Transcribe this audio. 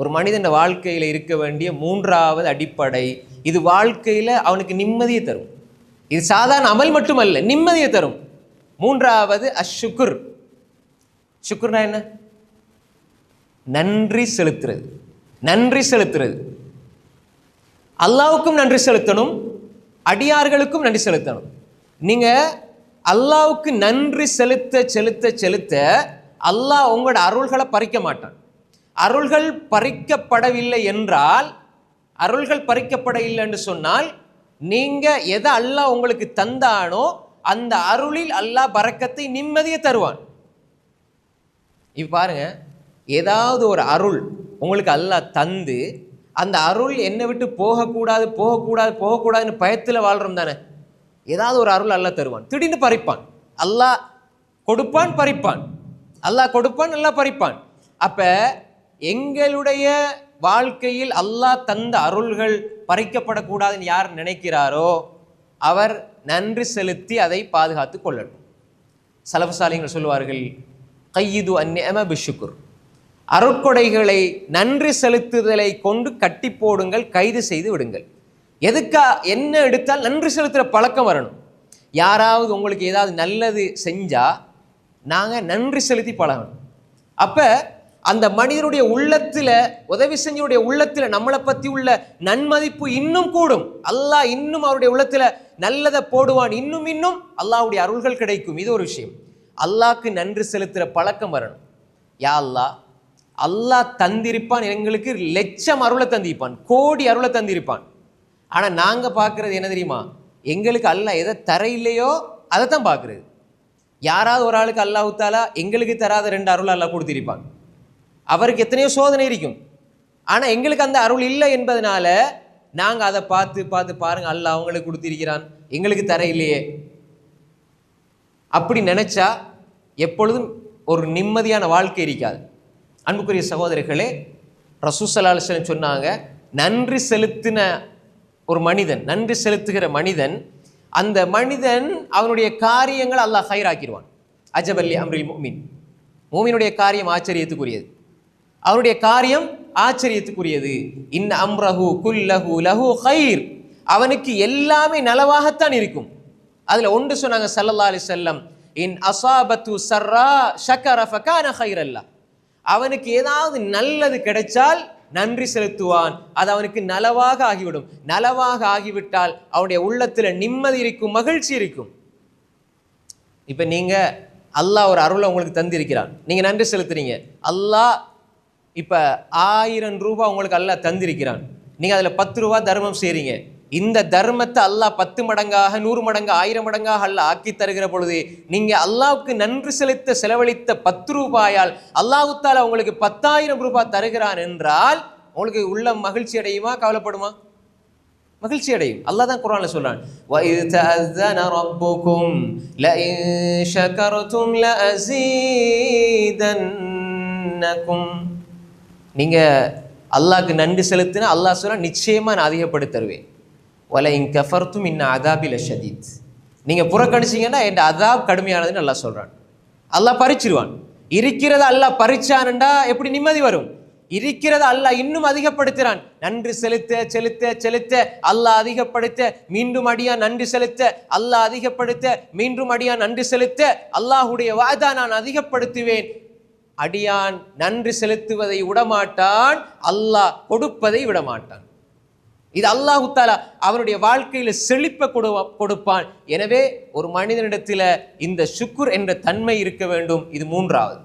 ஒரு மனிதன் வாழ்க்கையில் இருக்க வேண்டிய மூன்றாவது அடிப்படை இது வாழ்க்கையில் அவனுக்கு நிம்மதியை தரும். இது சாதாரண அமல் மட்டுமல்ல நிம்மதியை தரும். மூன்றாவது அஷுக்குர் சுக்குர்னா என்ன? நன்றி செலுத்துறது. நன்றி செலுத்துறது. அல்லாவுக்கும் நன்றி செலுத்தணும் அடியார்களுக்கும் நன்றி செலுத்தணும். நீங்க அல்லாவுக்கு நன்றி செலுத்த செலுத்த செலுத்த அல்லாஹ் உங்களோட அருள்களை பறிக்க மாட்டான். அருள்கள் பறிக்கப்படவில்லை என்றால் அருள்கள் பறிக்கப்படவில்லை என்று சொன்னால் நீங்கள் எதை அல்லாஹ் உங்களுக்கு தந்தானோ அந்த அருளில் அல்லாஹ் பறக்கத்தை நிம்மதியை தருவான். இப்போ பாருங்க ஏதாவது ஒரு அருள் உங்களுக்கு அல்லாஹ் தந்து அந்த அருள் என்னை விட்டு போகக்கூடாது போகக்கூடாது போகக்கூடாதுன்னு பயத்தில் வாழ்கிறோம் தானே. ஏதாவது ஒரு அருள் அல்லாஹ் தருவான். திடீர்னு பறிப்பான். அல்லாஹ் கொடுப்பான் பறிப்பான். அல்லாஹ் கொடுப்பான் நல்லா பறிப்பான். அப்போ எங்களுடைய வாழ்க்கையில் அல்லாஹ் தந்த அருள்கள் பறிக்கப்படக்கூடாதுன்னு யார் நினைக்கிறாரோ அவர் நன்றி செலுத்தி அதை பாதுகாத்து கொள்ளட்டும். சலபசாலிகள் சொல்லுவார்கள் கையிது அந்நேம பிஷுக்குர் அருட்கொடைகளை நன்றி செலுத்துதலை கொண்டு கட்டி போடுங்கள் கைது செய்து விடுங்கள். எதுக்கா என்ன எடுத்தால் நன்றி செலுத்துகிற பழக்கம் வரணும். யாராவது உங்களுக்கு ஏதாவது நல்லது செஞ்சால் நாங்கள் நன்றி செலுத்தி பழகணும். அப்போ அந்த மனிதனுடைய உள்ளத்தில் உதவி செஞ்சனுடைய உள்ளத்தில் நம்மளை பற்றி உள்ள நன்மதிப்பு இன்னும் கூடும். அல்லாஹ் இன்னும் அவருடைய உள்ளத்தில் நல்லதை போடுவான். இன்னும் இன்னும் அல்லாஹுடைய அருள்கள் கிடைக்கும். இது ஒரு விஷயம். அல்லாஹ்க்கு நன்றி செலுத்துகிற பழக்கம் வரணும். யா அல்லாஹ் அல்லாஹ் தந்திருப்பான் எங்களுக்கு லட்சம் அருளை தந்திருப்பான். கோடி அருளை தந்திருப்பான். ஆனால் நாங்கள் பார்க்குறது என்ன தெரியுமா? எங்களுக்கு அல்லாஹ் எதை தர இல்லையோ அதை தான் பார்க்குறது. யாராவது ஒரு ஆளுக்கு அல்லாஹ் தாலா எங்களுக்கு தராத ரெண்டு அருள் அல்லாஹ் கொடுத்திருப்பான் அவருக்கு எத்தனையோ சோதனை இருக்கும். ஆனால் எங்களுக்கு அந்த அருள் இல்லை என்பதனால நாங்கள் அதை பார்த்து பார்த்து பாருங்கள் அல்லாஹ் அவங்களுக்கு கொடுத்திருக்கிறான். எங்களுக்கு தர இல்லையே. அப்படி நினச்சா எப்பொழுதும் ஒரு நிம்மதியான வாழ்க்கை இருக்காது. அன்புக்குரிய சகோதரர்களே ரசூசலாசலம் சொன்னாங்க நன்றி செலுத்தின ஒரு மனிதன் நன்றி செலுத்துகிற மனிதன் அந்த மனிதன் அவனுடைய காரியங்கள் அல்லாஹ் ஹைராக்கிடுவான் அஜபல்லி அம்ரில் மூமின் மூமினுடைய காரியம் ஆச்சரியத்துக்குரியது. அவருடைய காரியம் ஆச்சரியத்துக்குரியது. இன் அம்ரஹு குல்லஹு லஹு ஹைர் அவனுக்கு எல்லாமே நலவாகத்தான் இருக்கும். அதில் ஒன்று சொன்னாங்க ஸல்லல்லாஹு அலி செல்லம் இன் அசாபத்து சர்ரா ஷக்கர ஃபகான அல்லா அவனுக்கு ஏதாவது நல்லது கிடைச்சால் நன்றி செலுத்துவான். அது அவனுக்கு நலவாக ஆகிவிடும். நலவாக ஆகிவிட்டால் அவனுடைய உள்ளத்தில் நிம்மதி இருக்கும் மகிழ்ச்சி இருக்கும். இப்போ நீங்கள் அல்லாஹ் ஒரு அருளை உங்களுக்கு தந்திருக்கிறான். நீங்கள் நன்றி செலுத்துறீங்க. அல்லாஹ் இப்போ ஆயிரம் ரூபாய் உங்களுக்கு அல்லாஹ் தந்திருக்கிறான் நீங்க அதுல பத்து ரூபா தர்மம் செய்றீங்க இந்த தர்மத்தை அல்லாஹ் பத்து மடங்காக நூறு மடங்காக ஆயிரம் மடங்காக அல்லாஹ் ஆக்கி தருகிற பொழுது நீங்க அல்லாஹ்வுக்கு நன்றி செலுத்த செலவழித்த பத்து ரூபாயால் அல்லாஹு தாலா உங்களுக்கு பத்தாயிரம் ரூபாய் தருகிறான் என்றால் உங்களுக்கு உள்ள மகிழ்ச்சி அடையுமா கவலைப்படுமா மகிழ்ச்சி அடையும் அல்லாஹ் தான் குர்ஆன்ல சொல்றான் وَإِذْ تَأَذَّنَ رَبُّكُمْ لَئِن شَكَرْتُمْ لَأَزِيدَنَّكُمْ நீங்கள் அல்லாஹ்க்கு நன்றி செலுத்தினா அல்லாஹ் சொல்ல நிச்சயமாக நான் அதிகப்படுத்தி தருவேன். வல இன் கஃபர்த்தும் இன்னும் அதாபில் ஷதீத். நீங்கள் புறக்கணிச்சீங்கன்னா என் அதாப் கடுமையானதுன்னு நல்லா சொல்கிறான் அல்லாஹ் பறிச்சிருவான். இருக்கிறத அல்லாஹ் பறிச்சான்டா எப்படி நிம்மதி வரும்? இருக்கிறத அல்லாஹ் இன்னும் அதிகப்படுத்துகிறான் நன்றி செலுத்த செலுத்த செலுத்த அல்லாஹ் அதிகப்படுத்த மீண்டும் அடியா நன்றி செலுத்த அல்லாஹ் அதிகப்படுத்த மீண்டும் அடியா நன்றி செலுத்த அல்லாஹுடைய வாதா நான் அதிகப்படுத்துவேன். அடியான் நன்றி செலுத்துவதை விடமாட்டான் அல்லாஹ் கொடுப்பதை விடமாட்டான். இது அல்லாஹு தாலா அவனுடைய வாழ்க்கையில் செழிப்ப கொடு கொடுப்பான். எனவே ஒரு மனிதனிடத்தில் இந்த சுக்குர் என்ற தன்மை இருக்க வேண்டும். இது மூன்றாவது.